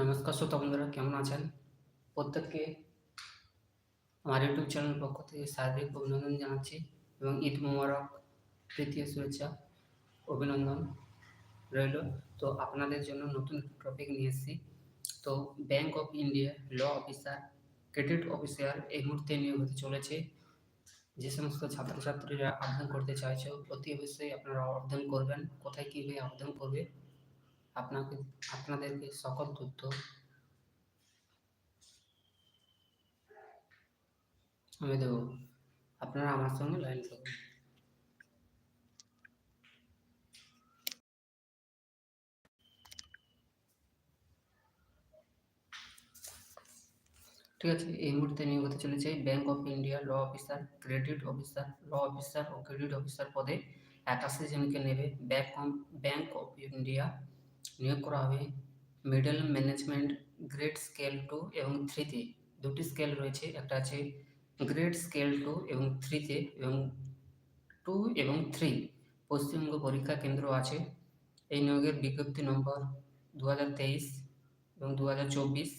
নমস্কার শ্রোতা বন্ধুরা, কেমন আছেন? প্রত্যেককে আমার ইউটিউব চ্যানেল পক্ষ থেকে শারীরিক অভিনন্দন জানাচ্ছি এবং ঈদ মোবারক তৃতীয় শুভেচ্ছা, অভিনন্দন রইল। তো আপনাদের জন্য নতুন টপিক নিয়ে এসেছি। তো bank of India law officer credit officer এই মুহূর্তে নিয়োগ হতে চলেছে। যে সমস্ত ছাত্রছাত্রীরা আবেদন করতে চাইছে, অতি অবশ্যই আপনারা আবেদন করবেন। কোথায় কীভাবে আবেদন করবে? আপনাকে, আপনাদেরকে সকল তথ্য আমি দেবো। আপনারা আমার সঙ্গে লাইন থাকুন ঠিক আছে, এই মুহূর্তে নিয়োগ হতে চলেছে bank of India law officer credit officer law officer O credit officer পদে একাশি জনকে নেবে ব্যাংক ব্যাংক অফ ইন্ডিয়া নিয়োগ করা হবে। Middle management grade scale two এবং থ্রিতে দুটি স্কেল রয়েছে। একটা আছে গ্রেড স্কেল টু এবং থ্রিতে এবং টু এবং থ্রি পশ্চিমবঙ্গ পরীক্ষা কেন্দ্র আছে। এই নিয়োগের বিজ্ঞপ্তি নম্বর দু হাজার তেইশ এবং দু হাজার চব্বিশ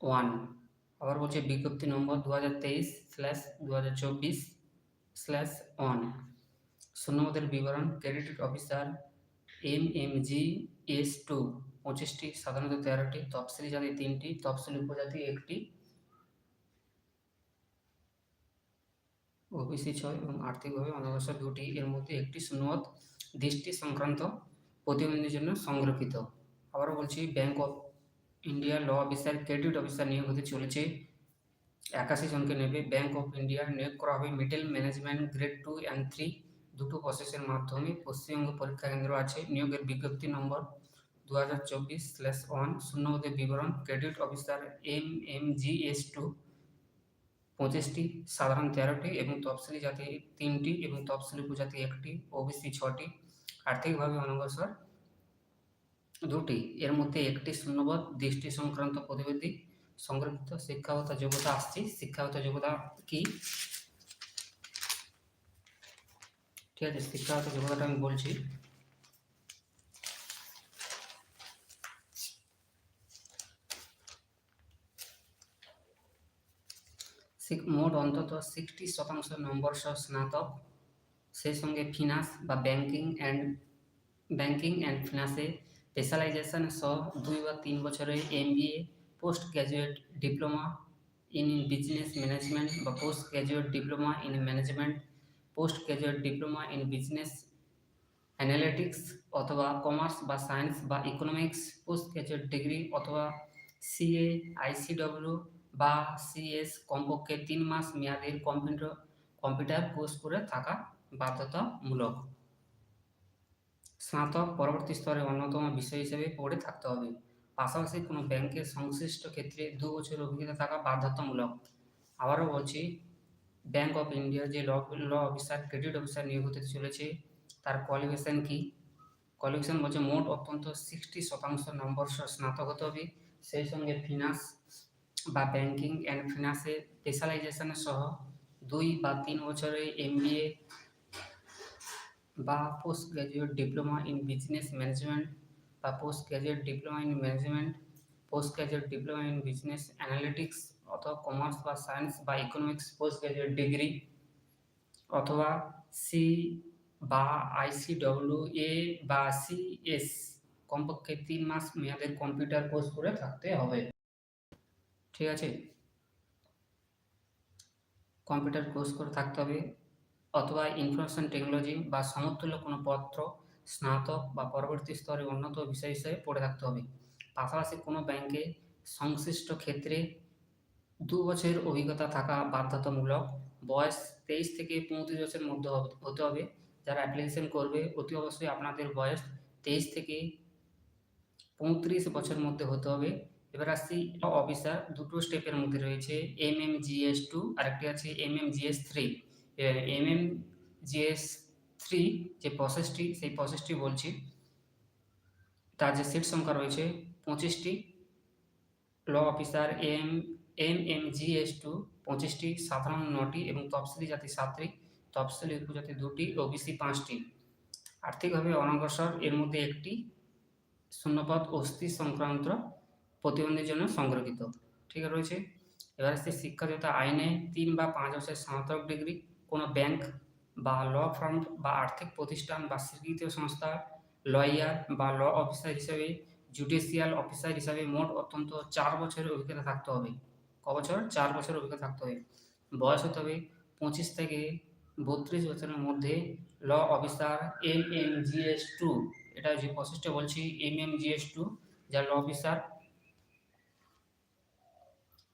ওয়ান। আবার বলছে বিজ্ঞপ্তি নম্বর দু হাজার তেইশ স্ল্যাশ দু হাজার চব্বিশ স্ল্যাশ ওয়ান শূন্যপদের বিবরণ credit officer M M G S two পঁচিশটি, সাধারণত তেরোটি, তফসিলি জাতি তিনটি, তফসিলি উপজাতি একটি, ওবিসি ছয় এবং আর্থিকভাবে অনগ্রসর দুটি। এর মধ্যে একটি শূন্যপদ দৃষ্টি সংক্রান্ত প্রতিবন্ধীর জন্য সংরক্ষিত। আবারও বলছি bank of India law officer credit officer নিয়োগ হতে চলেছে। একাশি জনকে নেবে। ব্যাংক অফ ইন্ডিয়া নিয়োগ করা হবে middle management grade two and three দুটো প্রসেসের মাধ্যমে পশ্চিমবঙ্গ পরীক্ষা কেন্দ্র আছে, নিয়োগের বিজ্ঞপ্তি নম্বর দু হাজার চব্বিশ স্ল্যাশ ওয়ান শূন্যপদের বিবরণ credit officer M M G S two পঁচিশটি, সাধারণ তেরোটি এবং তফসিলি জাতি তিনটি এবং তফসিলি উপজাতি একটি ওবিসি ছটি, আর্থিকভাবে অনগ্রসর দুটি। এর মধ্যে একটি শূন্যপদ, দৃষ্টি সংক্রান্ত প্রতিবেদী সংরক্ষিত শিক্ষাগত যোগ্যতা আসছি। শিক্ষাগত যোগ্যতা কি? ঠিক আছে শিক্ষাগত যোগ্যতাটা আমি বলছি। মোট অন্তত সিক্সটি শতাংশ নম্বর সহ স্নাতক, সেই সঙ্গে ফিনান্স বা ব্যাংকিং অ্যান্ড ব্যাংকিং অ্যান্ড ফিনান্সে স্পেশালাইজেশন সহ দুই বা তিন বছরের MBA post graduate diploma in business management বা post graduate diploma in management post graduate diploma in business analytics অথবা কমার্স বা সায়েন্স বা ইকোনমিক্স পোস্ট গ্র্যাজুয়েট ডিগ্রি অথবা সিএ, আইসিডব্লিউ বা সিএস কমপক্ষে তিন মাস মেয়াদের কম্পিউটার কম্পিউটার কোর্স করে থাকা বাধ্যতামূলক। স্নাতক পরবর্তী স্তরে অন্যতম বিষয় হিসেবে পড়ে থাকতে হবে। পাশাপাশি কোনো ব্যাংকের সংশ্লিষ্ট ক্ষেত্রে দু বছরের অভিজ্ঞতা থাকা বাধ্যতামূলক। আবারও বলছি ব্যাংক অফ ইন্ডিয়া যে law law officer credit officer নিয়োগ হতে চলেছে, তার কোয়ালিফিকেশান কি? কোয়ালিফিকেশান বলছে মোট অত্যন্ত সিক্সটি শতাংশ নম্বর স্নাতক হতে হবে। সেই সঙ্গে ফিনান্স বা ব্যাংকিং অ্যান্ড ফিনান্সে স্পেশালাইজেশন সহ দুই বা তিন বছরের এমবিএ বা post graduate diploma in business management বা post graduate diploma in management post graduate diploma in business analytics অথবা কমার্স বা সায়েন্স বা ইকোনমিক্স পোস্ট গ্র্যাজুয়েট ডিগ্রি অথবা সি বা আইসিডব্লিউ এ বা সিএস কমপক্ষে তিন মাস মেয়াদের কম্পিউটার কোর্স করে থাকতে হবে। ঠিক আছে? কম্পিউটার কোর্স করে থাকতে হবে। অথবা ইনফরমেশন টেকনোলজি বা সমতুল্য কোনো পত্র, স্নাতক বা পরবর্তী স্তরে উন্নত বিষয় হিসেবে পড়ে থাকতে হবে। পাশাপাশি কোনো ব্যাংকে সংশ্লিষ্ট ক্ষেত্রে দু বছরের অভিজ্ঞতা থাকা বাধ্যতামূলক বয়স তেইশ থেকে পঁয়ত্রিশ বছরের মধ্যে হতে হবে। যারা অ্যাপ্লিকেশন করবে, অতি অবশ্যই আপনাদের বয়স তেইশ থেকে পঁয়ত্রিশ বছরের মধ্যে হতে হবে। এবার আসছি অফিসার দুটো স্টেপের মধ্যে রয়েছে এম এম জিএস টু আরেকটি আছে M M GS three M M GS three যে প্রসেসটি সেই প্রসেসটি বলছি। তার যে সিট সংখ্যা রয়েছে, পঁচিশটি। Law officer M GS two পঁচিশটি, সাধারণ নটি এবং তফসিলি জাতি সাতটি। তফসিলি উপজাতি দুটি, ওবিসি পাঁচটি। আর্থিকভাবে অনগ্রসর, এর মধ্যে একটি শূন্যপদ অস্থি সংক্রান্ত প্রতিবন্ধীর জন্য সংরক্ষিত। ঠিক রয়েছে? এবার আসছে শিক্ষাগত আইনে তিন বা পাঁচ বছরের স্নাতক ডিগ্রি। কোনো ব্যাংক বা ল ফার্ম বা আর্থিক প্রতিষ্ঠান বা স্বীকৃত সংস্থা, লয়ার বা ল অফিসার হিসেবে, জুডিশিয়াল অফিসার হিসাবে মোট অত্যন্ত চার বছরের অভিজ্ঞতা থাকতে হবে। ক বছর, চার বছর অভিজ্ঞতা থাকতে হবে। বয়স হতে হবে পঁচিশ থেকে বত্রিশ বছরের মধ্যে law officer M M GS two. এটা যে প্রসেসটা বলছি, এম এম জিএস টু যা ল অফিসার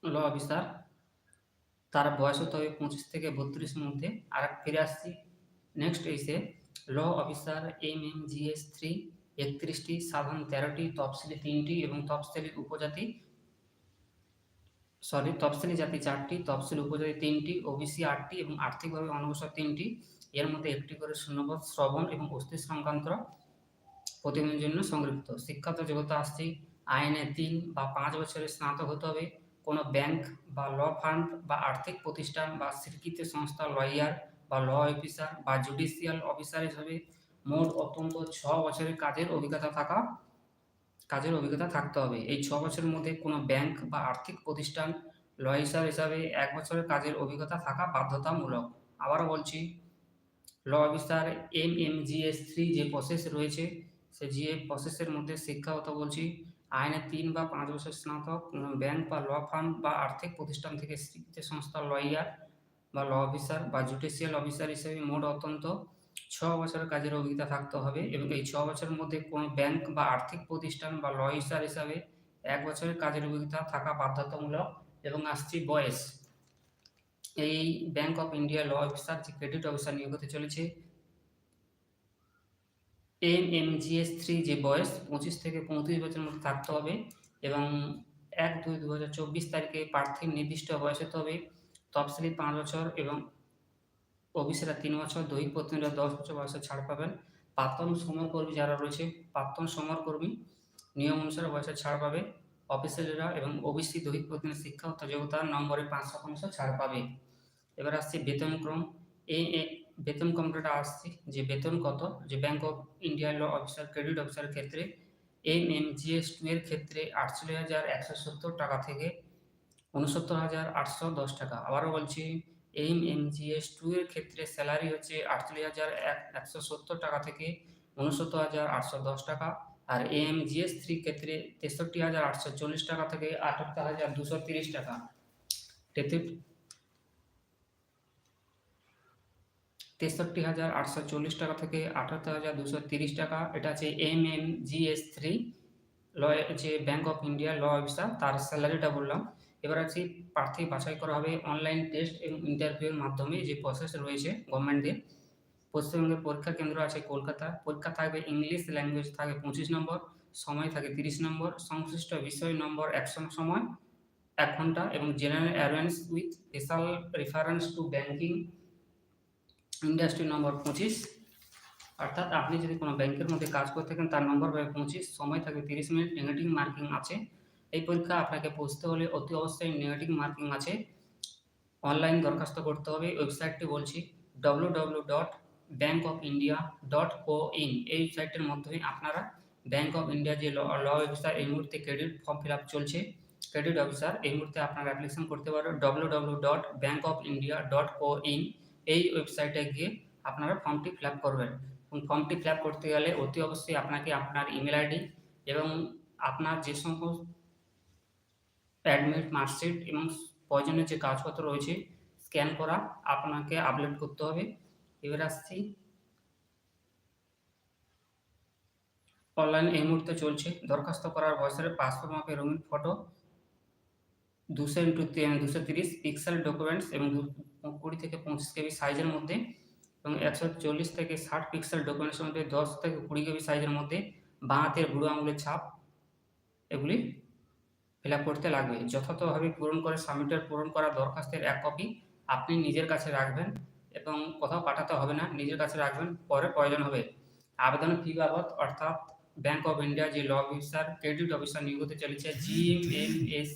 ল অফিসার, তার বয়স হতে হবে পঁচিশ থেকে বত্রিশের মধ্যে। আর ফিরে আসছি নেক্সট এসে law officer M M GS three, একত্রিশটি, সাধারণ তেরোটি, তফসিলি তিনটি এবং তফসিলি উপজাতি সরি, তফসিলি জাতি চারটি, তফসিলি উপজাতি তিনটি, ওবিসি আটটি এবং আর্থিকভাবে অনগ্রসর তিনটি। এর মধ্যে একটি করে শূন্যপদ, শ্রবণ এবং অস্থি সংক্রান্ত প্রতিবন্ধীর জন্য সংরক্ষিত শিক্ষাগত যোগ্যতা আসছে, আইনে তিন বা পাঁচ বছরের স্নাতক হতে হবে। কোনো ব্যাংক বা ল ফার্ম বা আর্থিক প্রতিষ্ঠান বা স্বীকৃত সংস্থা, লয়ার বা ল অফিসার বা জুডিশিয়াল অফিসার হিসেবে মোট অত্যন্ত ছ বছরের কাজের অভিজ্ঞতা থাকা কাজের অভিজ্ঞতা থাকতে হবে। এই ছ বছরের মধ্যে কোনো ব্যাংক বা আর্থিক প্রতিষ্ঠান লয়ার হিসাবে এক বছরের কাজের অভিজ্ঞতা থাকা বাধ্যতামূলক। আবারও বলছি, law officer M M GS three যে প্রসেস রয়েছে, সে জিএ প্রসেসের মধ্যে শিক্ষাগত বলছি, আইনে তিন বা পাঁচ বছর স্নাতক ব্যাংক বা ল ফার্ম বা আর্থিক প্রতিষ্ঠান থেকে স্বীকৃত সংস্থা লয়ার বা ল অফিসার বা জুডিশিয়াল অফিসার হিসেবে মোট অত্যন্ত ছ বছরের কাজের অভিজ্ঞতা থাকতে হবে এবং এই ছ বছরের মধ্যে কোনো ব্যাংক বা আর্থিক প্রতিষ্ঠান বা ল অফিসার হিসাবে এক বছরের কাজের অভিজ্ঞতা থাকা বাধ্যতামূলক এবং আসছি বয়স। এই bank of India law officer যে ক্রেডিট অফিসার নিয়োগ হতে চলেছে এম এম জিএস থ্রি যে বয়স, পঁচিশ থেকে পঁয়ত্রিশ বছরের মধ্যে থাকতে হবে এবং এক দুই দু হাজার চব্বিশ তারিখে প্রার্থীর নির্দিষ্ট বয়স হতে হবে, তফসিলি পাঁচ বছর এবং ওবিসিরা তিন বছর, দৈহিক প্রতিনিধিরা দশ বছর বয়সে ছাড় পাবেন। প্রাক্তন সমরকর্মী যারা রয়েছে, প্রাক্তন সমরকর্মী নিয়ম অনুসারে বয়সে ছাড় পাবে। অফিসিয়ালরা এবং ওবিসি দৈহিক প্রতিনিধি শিক্ষাগত যোগ্যতার নম্বরে পাঁচ শতাংশ ছাড় পাবে। এবার আসছে বেতনক্রম এই বেতন ক্রমটা আসছে যে বেতন কত? যে bank of India law officer credit অফিসারের ক্ষেত্রে এম এম জিএস টু এর ক্ষেত্রে আটচল্লিশ হাজার একশো সত্তর টাকা থেকে উনসত্তর হাজার আটশো দশ টাকা। আবারও বলছি এম এম জিএস টু এর ক্ষেত্রে স্যালারি হচ্ছে আটচল্লিশ হাজার একশো সত্তর টাকা থেকে উনসত্তর হাজার আটশো দশ টাকা আর এম জিএস থ্রি ক্ষেত্রে তেষট্টি হাজার আটশো চল্লিশ টাকা থেকে আটাত্তর হাজার দুশো তিরিশ টাকা। তেষট্টি হাজার আটশো চল্লিশ টাকা থেকে আটাত্তর হাজার দুশো তিরিশ টাকা। এটা আছে M M GS three law যে bank of India law officer তার স্যালারিটা বললাম। এবার আছে প্রার্থী বাছাই করা হবে অনলাইন টেস্ট এবং ইন্টারভিউর মাধ্যমে যে প্রসেস রয়েছে গভর্নমেন্টের পশ্চিমবঙ্গের পরীক্ষা কেন্দ্র আছে কলকাতা। পরীক্ষা থাকবে ইংলিশ ল্যাঙ্গুয়েজ থাকবে পঁচিশ নম্বর, সময় থাকে তিরিশ নম্বর, সংশ্লিষ্ট বিষয় নম্বর একশো সময় এক ঘণ্টা এবং general awareness with special reference to banking industry number পঁচিশ। অর্থাৎ আপনি যদি কোনো ব্যাংকের মধ্যে কাজ করে থাকেন, তার নম্বর পাবে পঁচিশ, সময় থাকবে তিরিশ মিনিট নেগেটিভ মার্কিং আছে। এই পরীক্ষা আপনাকে বসতে হলে অতি অবশ্যই নেগেটিভ মার্কিং আছে। অনলাইন দরখাস্ত করতে হবে। ওয়েবসাইটটি বলছি W W dot bank of India dot co in এই ওয়েবসাইটের মাধ্যমে আপনারা ব্যাঙ্ক অফ ইন্ডিয়া যে ল ল অফিসার এই মুহূর্তে ক্রেডিট ফর্ম ফিল আপ চলছে। ক্রেডিট অফিসার এই মুহূর্তে আপনারা অ্যাপ্লিকেশন করতে পারেন W W dot bank of India dot co in এই ওয়েবসাইটে গিয়ে আপনারা ফর্মটি ফিল আপ করবেন। এবং ফর্মটি ফিল আপ করতে গেলে অতি অবশ্যই আপনাকে আপনার ইমেল আইডি এবং আপনার যে সমস্ত অ্যাডমিট মার্কশিট এবং প্রয়োজনীয় যে কাগজপত্র রয়েছে স্ক্যান করা আপনাকে আপলোড করতে হবে। এবার আসছি। অনলাইন এই মুহূর্তে চলছে। দরখাস্ত করার বয়সের পাসপোর্ট মাপের রঙিন ফটো দুশো ইন্টু দুশো তিরিশ পিক্সেল ডকুমেন্টস এবং কুড়ি থেকে পঁচিশ কেবি সাইজের মধ্যে এবং একশো চল্লিশ থেকে ষাট পিক্সেল ডকুমেন্টসের মধ্যে, দশ থেকে কুড়ি কেবি সাইজের মধ্যে, বাঁ হাতের বুড়ো আঙুলের ছাপ, এগুলি ফিল করতে লাগবে। যথাযথভাবে পূরণ করে সাবমিটের পূরণ করা দরখাস্তের এক কপি আপনি নিজের কাছে রাখবেন এবং কোথাও পাঠাতে হবে না, নিজের কাছে রাখবেন, পরে প্রয়োজন হবে। আবেদন ফি বাবদ অর্থাৎ ব্যাংক অফ ইন্ডিয়া যে ল অফিসার ক্রেডিট অফিসার নিয়োগ হতে চলেছে জিএমএমএস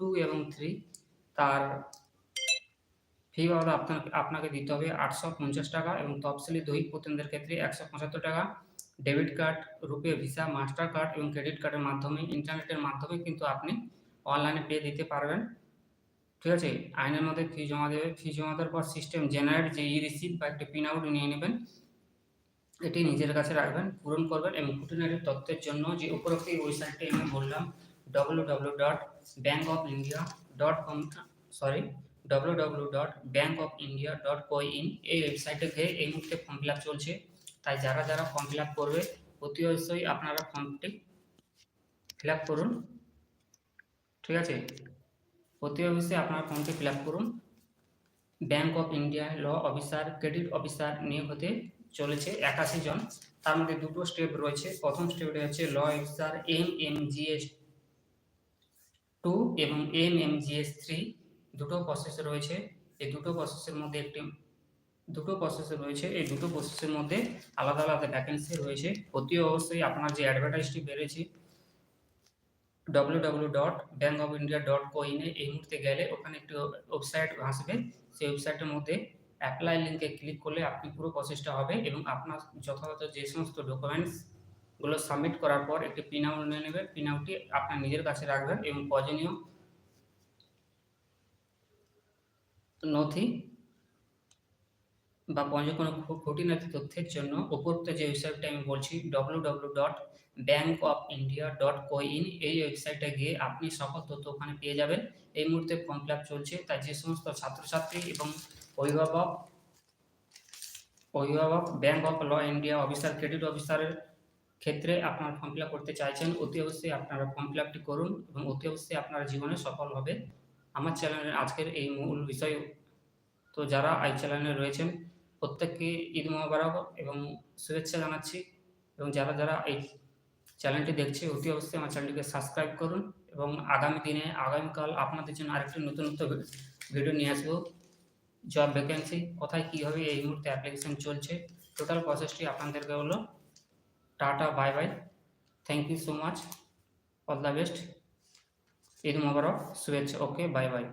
টু এবং থ্রি তার ফি বাবদ আপনাকে আপনাকে দিতে হবে আটশো পঞ্চাশ টাকা এবং তফসিলি দৈহিক প্রতিনিধিদের ক্ষেত্রে একশো পঁচাত্তর টাকা। Debit card RuPay Visa, Mastercard এবং ক্রেডিট কার্ডের মাধ্যমে, ইন্টারনেটের মাধ্যমে কিন্তু আপনি অনলাইনে পে দিতে পারবেন। ঠিক আছে? আইনের মধ্যে ফি জমা দেবে। ফি জমা দেওয়ার পর সিস্টেম জেনারেট যে ই রিসিপ্ট বা একটা প্রিন্ট আউট নিয়ে নেবেন, এটি নিজের কাছে রাখবেন, পূরণ করবেন এবং খুঁটিনাটি তথ্যের জন্য যে উপরোক্ত ওয়েবসাইটটি আমি বললাম W W dot bank of India dot com sorry W W dot bank of India dot co in এই ওয়েবসাইটে গিয়ে এই মুহূর্তে ফর্ম ফিল আপ চলছে। তাই যারা যারা ফর্ম ফিল করবে, অতি অবশ্যই আপনারা ফর্মটি ফিল করুন। ঠিক আছে? অতি অবশ্যই আপনারা ফর্মটি ফিল করুন। Bank of India law officer credit officer নিয়োগ হতে চলেছে একাশি জন। তার মধ্যে দুটো স্টেপ রয়েছে। প্রথম স্টেপটি হচ্ছে law officer M M GS two এবং এম এম জিএস থ্রি দুটো প্রসেস রয়েছে। এই দুটো প্রসেসের মধ্যে একটি দুটো প্রসেস রয়েছে। এই দুটো প্রসেসের মধ্যে আলাদা আলাদা ভ্যাকেন্সি রয়েছে। অতি অবশ্যই আপনার যে অ্যাডভার্টাইজটি বেড়েছে W W dot bank of India dot কোইনে এই মুহূর্তে গেলে ওখানে একটি ওয়েবসাইট আসবে। সেই ওয়েবসাইটের মধ্যে অ্যাপ্লাই লিঙ্কে ক্লিক করলে আপনি পুরো প্রসেসটা হবে এবং আপনার যথাযথ যে সমস্ত ডকুমেন্টসগুলো সাবমিট করার পর একটি প্রিন্ট আউট নিয়ে নেবে। পিন আউটটি আপনার নিজের কাছে রাখবেন এবং প্রয়োজনীয় নথি বা কোনো খুঁটিনাটি তথ্যের জন্য উপরোক্ত যে ওয়েবসাইটটা আমি বলছি W W dot bank of India dot co in এই ওয়েবসাইটে গিয়ে আপনি সকল তথ্য ওখানে পেয়ে যাবেন। এই মুহূর্তে ফর্ম ফিল চলছে, তাই যে সমস্ত ছাত্রছাত্রী এবং অভিভাবক অভিভাবক bank of law India officer credit অফিসারের ক্ষেত্রে আপনারা ফর্ম ফিল করতে চাইছেন, অতি অবশ্যই আপনারা ফর্ম ফিল করুন এবং অতি অবশ্যই আপনার জীবনে সফল হবে। আমার চ্যানেলের আজকের এই মূল বিষয়, তো যারা এই চ্যানেলে রয়েছেন প্রত্যেককে ঈদ মোবারক এবং শুভেচ্ছা জানাচ্ছি এবং যারা যারা এই চ্যানেলটি দেখছে, অতি অবশ্যই আমার চ্যানেলটিকে সাবস্ক্রাইব করুন এবং আগামী দিনে, আগামীকাল আপনাদের জন্য আরেকটি নতুন নতুন ভিডিও নিয়ে আসব। জব ভ্যাকেন্সি কোথায়, কীভাবে এই মুহূর্তে অ্যাপ্লিকেশন চলছে টোটাল প্রসেসটি আপনাদেরকে হলো tata bye bye thank you so much all the best Eid Mubarak, শুভেচ্ছা। Okay bye bye